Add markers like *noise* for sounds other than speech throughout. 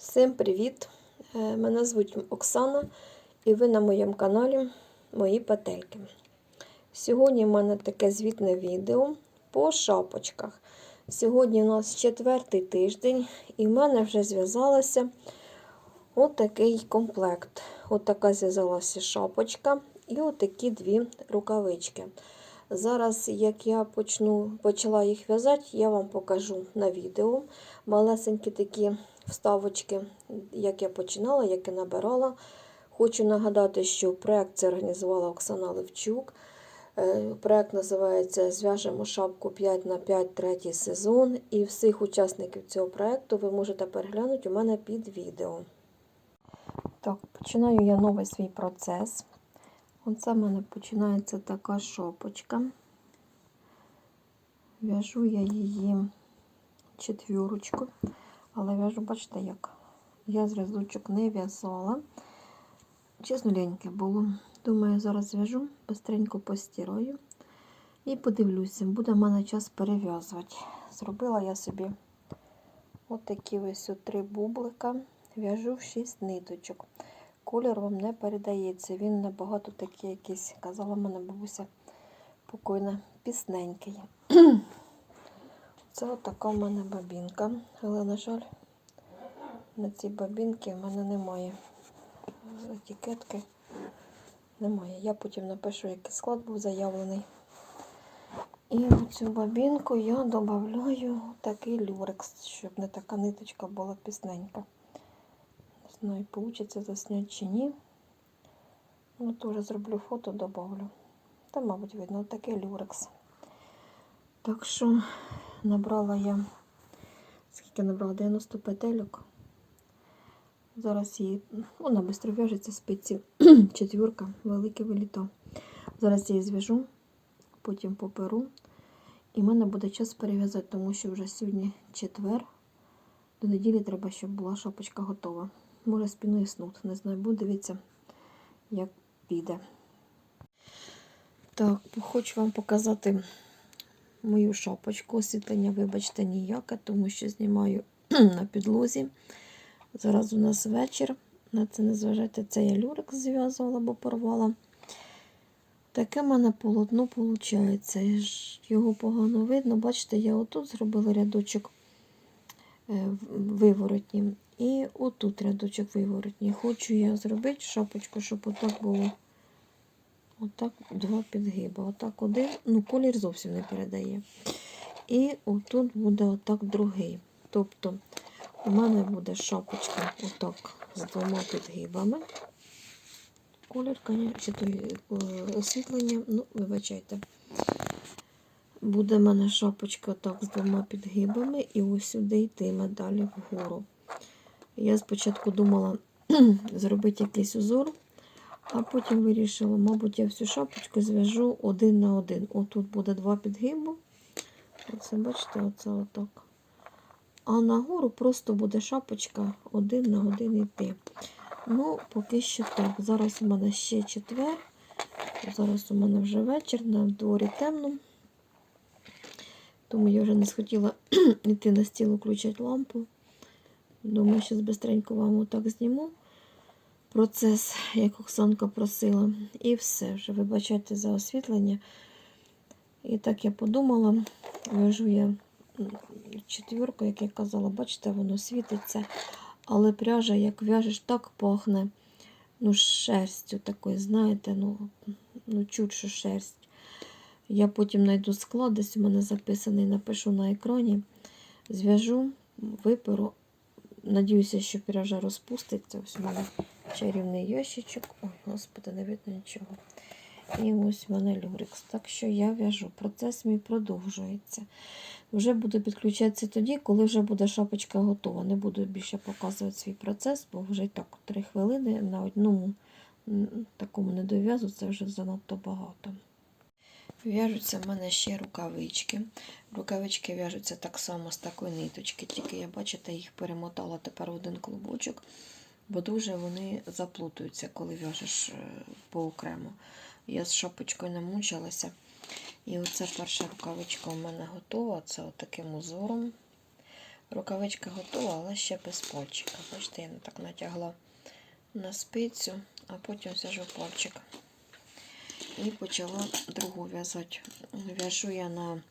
Всім привіт! Е, Мене звуть Оксана і ви на моєму каналі Мої Петельки. Сьогодні в мене таке звітне відео по шапочках. Сьогодні у нас четвертий тиждень і в мене вже зв'язалося отакий комплект. Отака зв'язалася шапочка і отакі дві рукавички. Зараз, як я почну, почала їх в'язати, я вам покажу на відео малесенькі такі вставочки, як я починала, як я набирала. Хочу нагадати, що проєкт це організувала Оксана Левчук. Е, Проєкт називається Зв'яжемо шапку 5 на 5 третій сезон. І всіх учасників цього проєкту ви можете переглянути у мене під відео. Так, починаю я новий свій процес. Оце в мене починається така шопочка. В'яжу я її четвірочку, але в'яжу, бачите, як я зразочок не в'язала. Чесно, ліньке було. Думаю, зараз зв'яжу, бистренько постираю і подивлюся, буде в мене час перев'язувати. Зробила я собі отакі ось три бублика, в'яжу в 6 ниточок. Колір вам не передається, він набагато такий якийсь, казала мене бабуся покойна, пісненький. Це отака в мене бабінка, але, на жаль, на цій бабінці в мене немає етикетки. Немає. Я потім напишу, який склад був заявлений. І в цю бабінку я додаю такий люрекс, щоб не така ниточка була пісненька. Не знаю, вийде засняти чи ні. Ну, теж зроблю фото, додавлю. Та, мабуть, видно, такий люрекс. Так що набрала я, скільки набрала 90 петельок. Зараз її, вона швидко в'яжеться спиці. *clears throat* Четвірка, велике виліто. Зараз я її зв'яжу, потім поперу. І в мене буде час перев'язати, тому що вже сьогодні четвер. До неділі треба, щоб була шапочка готова. Може спіною снут. Не знаю, буду дивитися, як піде. Так, хочу вам показати мою шапочку. Освітлення, вибачте, ніяке, тому що знімаю *clears throat* на підлозі. Зараз у нас вечір. На це не зважайте, це я люрик зв'язувала або порвала. Таке в мене полотно виходить. Його погано видно. Бачите, я отут зробила рядочок е, виворотнім. І отут рядочок виворотній. Хочу я зробити шапочку, щоб отак було. Отак два підгиба. Отак один. Ну, колір зовсім не передає. І отут буде отак другий. Тобто у мене буде шапочка отак з двома підгибами. Колір, чи то освітлення, ну, вибачайте. Буде в мене шапочка так з двома підгибами, і ось сюди йтиме далі вгору. Я спочатку думала *clears throat* зробити якийсь узор, а потім вирішила, мабуть, я всю шапочку зв'яжу один на один. Отут буде два підгиби. Оце, бачите, оце отак. А нагору просто буде шапочка один на один йти. Ну, поки що так. Зараз у мене ще четвер. Зараз у мене вже вечір, на дворі темно. Тому я вже не схотіла *clears throat* йти на стіл, включати лампу. Думаю, що бистренько вам отак зніму процес, як Оксанка просила. І все, вже вибачайте за освітлення. І так я подумала, вяжу я четвірку, як я казала, бачите, воно світиться. Але пряжа, як в'яжеш, так пахне. Ну, шерстю такою, знаєте, ну, ну чуть шерсть. Я потім знайду склад, десь у мене записаний, напишу на екрані. Зв'яжу, виперу. Надіюся, що пряжа розпуститься. Ось у мене чарівний ящичок. Ой, господи, не видно нічого. І ось в мене люрикс. Так що я в'яжу. Процес мій продовжується. Вже буду підключатися тоді, коли вже буде шапочка готова. Не буду більше показувати свій процес, бо вже так 3 хвилини на одному такому недов'язу це вже занадто багато. В'яжуться в мене ще рукавички. Рукавички в'яжуться так само з такої ниточки, тільки я, бачите, їх перемотала тепер в один клубочок, бо дуже вони заплутуються, коли в'яжеш поокремо. Я з шапочкою не мучилася. І оце перша рукавичка у мене готова. Це отаким узором. Рукавичка готова, але ще без пальчика. Бачите, я так натягла на спицю, а потім зв'яжу пальчик. І почала другу в'язати. В'яжу я на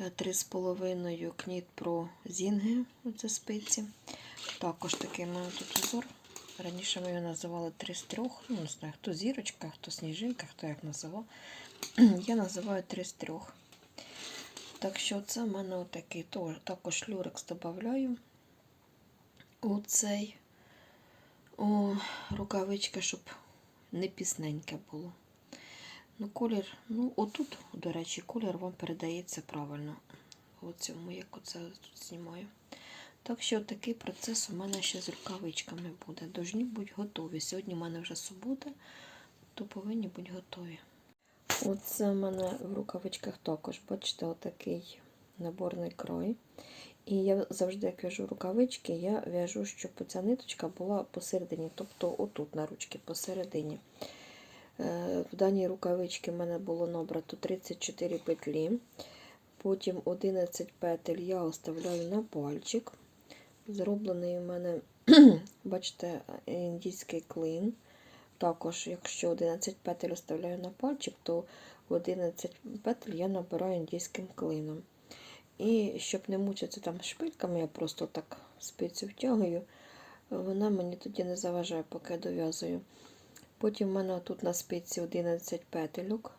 е, 3,5 кніт про зінги, оце спиці. Також такий в мене тут узор. Раніше ми його називали 3 з 3. Ну, не знаю, хто зірочка, хто сніжинка, хто як називав. *clears throat* Я називаю 3 з 3. Так що це в мене отакий. Також люрекс додаю у цей у рукавички, щоб не пісненьке було. Ну, колір, ну, отут, до речі, колір вам передається правильно. У цьому, як оце тут знімаю. Так що такий процес у мене ще з рукавичками буде. Должні бути готові. Сьогодні в мене вже субота, то повинні бути готові. Оце в мене в рукавичках також, бачите, отакий наборний крой. І я завжди, як в'яжу рукавички, я в'яжу, щоб ця ниточка була посередині, тобто отут на ручки посередині. Е, В даній рукавичці в мене було набрато 34 петлі. Потім 11 петель я оставляю на пальчик. Зроблений у мене, *clears throat* бачите, індійський клин. Також, якщо 11 петель оставляю на пальчик, то 11 петель я набираю індійським клином. І щоб не мучитися там шпильками, я просто так спицю втягую. Вона мені тоді не заважає, поки я дов'язую. Потім в мене тут на спиці 11 петельок.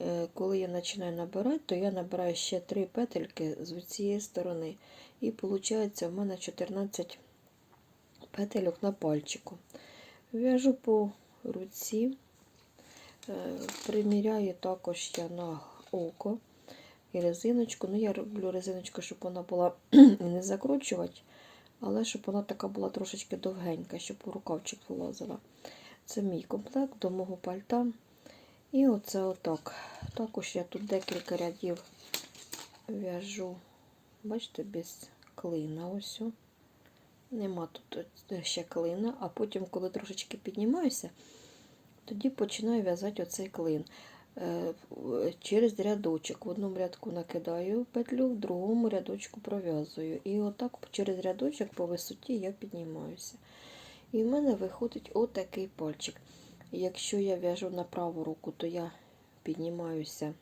Е, Коли я починаю набирати, то я набираю ще 3 петельки з цієї сторони. І виходить, в мене 14 петельок на пальчику. В'яжу по руці, Е, приміряю також я на око і резиночку. Ну, я роблю резиночку, щоб вона була *clears throat* не закручувати, але щоб вона така була трошечки довгенька, щоб у рукавчик вилазила. Це мій комплект до мого пальта. І оце отак. Також я тут декілька рядів в'яжу, бачите, без клина. ось. Нема тут ще клина, а потім, коли трошечки піднімаюся, тоді починаю в'язати оцей клин. Е, Через рядочок. В одному рядку накидаю петлю, в другому рядочку пров'язую. І отак через рядочок по висоті я піднімаюся. І в мене виходить отакий пальчик. Якщо я в'яжу на праву руку, то я піднімаюся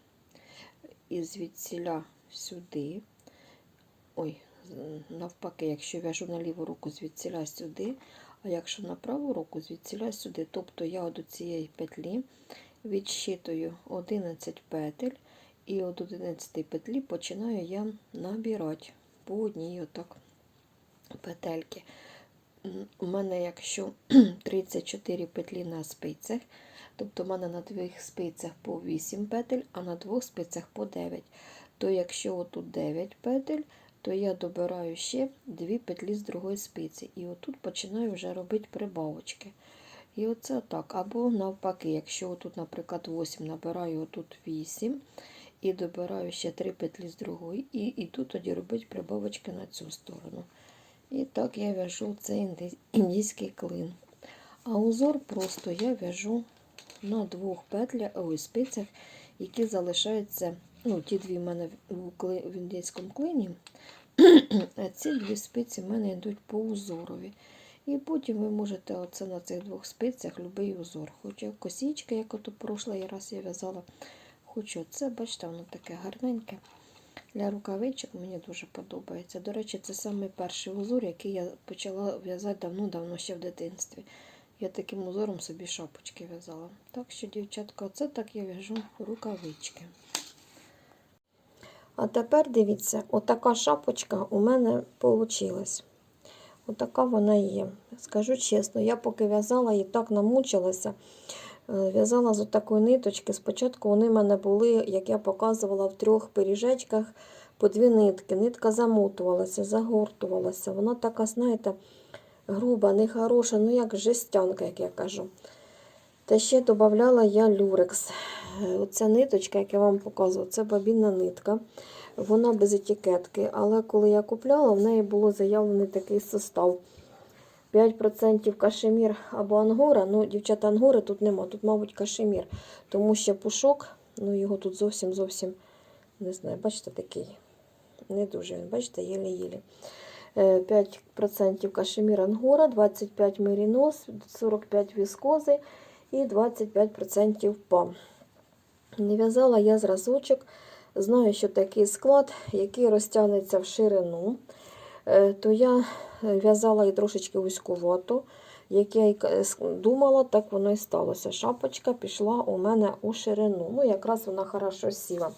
і звідсіля сюди. Ой, навпаки, якщо в'яжу на ліву руку, звідсіля сюди, а якщо на праву руку, звідсіля сюди. Тобто я до цієї петлі відщитую 11 петель, і от 11 петлі починаю я набирати по одній отак петельки. У мене, якщо *clears throat* 34 петлі на спицях, тобто в мене на двох спицях по 8 петель, а на двох спицях по 9. То якщо отут 9 петель, то я добираю ще 2 петлі з другої спиці. І отут починаю вже робити прибавочки. І оце так. Або навпаки, якщо отут, наприклад, 8 набираю отут 8 і добираю ще 3 петлі з другої, і іду тоді робити прибавочки на цю сторону. І так я в'яжу цей індійський клин. А узор просто я в'яжу на двох петлях, ой, спицях, які залишаються, ну, ті дві в мене в, індійському клині, *clears throat* а ці дві спиці в мене йдуть по узорові. І потім ви можете оце на цих двох спицях будь-який узор. Хоч косічка, як ото прошлий раз я в'язала. Хочу оце, бачите, воно таке гарненьке. Для рукавичок мені дуже подобається. До речі, це самий перший узор, який я почала в'язати давно-давно ще в дитинстві. Я таким узором собі шапочки в'язала. Так що, дівчатка, оце так я в'яжу рукавички. А тепер дивіться, отака шапочка у мене вийшла. Отака вона є. Скажу чесно, я поки в'язала і так намучилася. Е, В'язала з отакої ниточки. Спочатку вони в мене були, як я показувала, в трьох пиріжечках по дві нитки. Нитка замотувалася, загортувалася. Вона така, знаєте, груба, нехороша, ну як жестянка, як я кажу. Та ще додавала я люрекс. Оця ниточка, як я вам показувала, це бабінна нитка. Вона без етикетки, але коли я купляла, в неї було заявлений такий состав. 5% кашемір або ангора. Ну, дівчата, ангори тут нема, тут, мабуть, кашемір. Тому що пушок, ну його тут зовсім зовсім не знаю, бачите, такий. Не дуже він, бачите, єлі-єлі. Е, 5% кашемір ангора, 25 мерінос, 45 віскози і 25% пам. Не в'язала я зразочок. Знаю, що такий склад, який розтягнеться в ширину, Е, то я в'язала і трошечки вузькувато. Як я й думала, так воно і сталося. Шапочка пішла у мене у ширину. Ну, якраз вона хорошо сіла.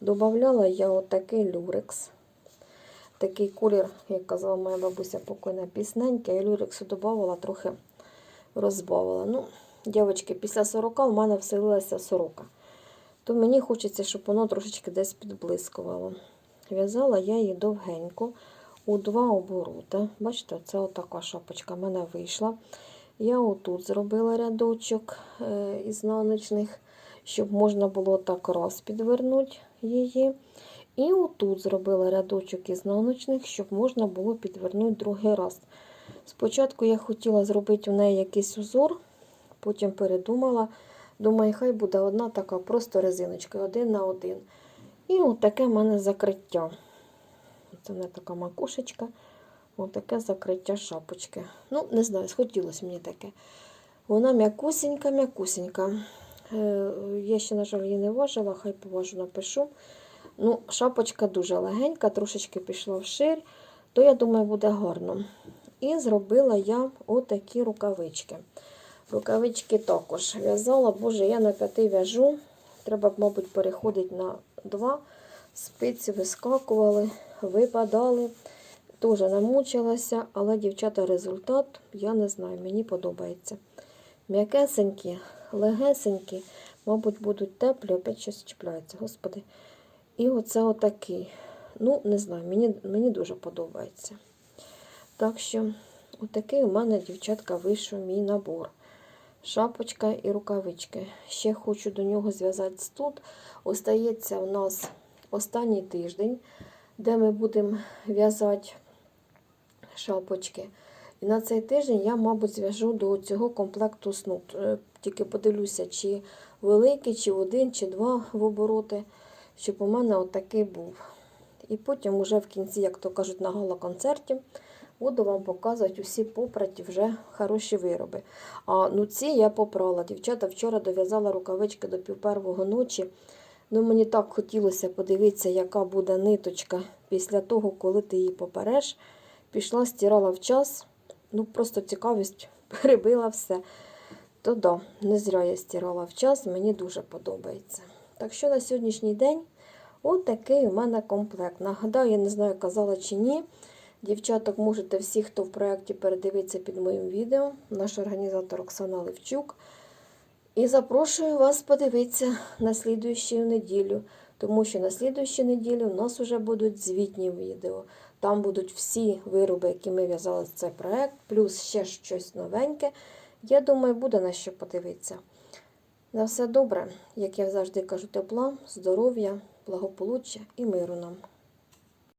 Добавляла я отакий люрекс. Такий колір, як казала моя бабуся покойна пісненька, я люрексу додавала, трохи розбавила. Ну, дівчатки, після 40 в мене вселилася сорока. То мені хочеться, щоб воно трошечки десь підблискувало. В'язала я її довгенько у два обороти. Бачите, це отака шапочка в мене вийшла. Я отут зробила рядочок е, ізнаночних, щоб можна було так раз підвернути її. І отут зробила рядочок ізнаночних, щоб можна було підвернути другий раз. Спочатку я хотіла зробити у неї якийсь узор, потім передумала. Думаю, хай буде одна така просто резиночка, один на один. І от таке в мене закриття. Це в така макушечка. Ось таке закриття шапочки. Ну, не знаю, схотілося мені таке. Вона м'якусенька, м'якусенька. Е, я ще, на жаль, її не важила, хай поважу, напишу. Ну, шапочка дуже легенька, трошечки пішла вширь, то я думаю, буде гарно. І зробила я отакі рукавички. Рукавички також в'язала, боже, я на п'яти в'яжу. Треба, мабуть, переходити на два. Спиці вискакували, випадали. Дуже намучилася, але, дівчата, результат, я не знаю, мені подобається. М'якесенькі, легесенькі, мабуть, будуть теплі, опять щось чіпляється, господи. І оце отакий. Ну, не знаю, мені, мені дуже подобається. Так що, отакий у мене, дівчатка, вийшов мій набор. Шапочка і рукавички. Ще хочу до нього зв'язати тут. Остається у нас останній тиждень, де ми будемо в'язати шапочки. І на цей тиждень я, мабуть, зв'яжу до цього комплекту снуд. Е, Тільки подивлюся, чи великий, чи один, чи два в обороти, щоб у мене отакий був. І потім, уже в кінці, як то кажуть, на гала-концерті, буду вам показувати усі попраті вже хороші вироби. А ну ці я попрала. Дівчата вчора дов'язала рукавички до півпервого ночі. Ну, мені так хотілося подивитися, яка буде ниточка після того, коли ти її попереш. Пішла, стирала в час. Ну, просто цікавість *laughs* перебила все. То да, не зря я стирала в час, мені дуже подобається. Так що на сьогоднішній день от такий у мене комплект. Нагадаю, я не знаю, казала чи ні. Дівчаток можете всі, хто в проєкті передивитися під моїм відео, наш організатор Оксана Левчук. І запрошую вас подивитися на слідуючу неділю, тому що на слідуючу неділю у нас вже будуть звітні відео. Там будуть всі вироби, які ми в'язали з цей проект, плюс ще щось новеньке. Я думаю, буде на що подивитися. На все добре, як я завжди кажу, тепла, здоров'я, благополуччя і миру нам.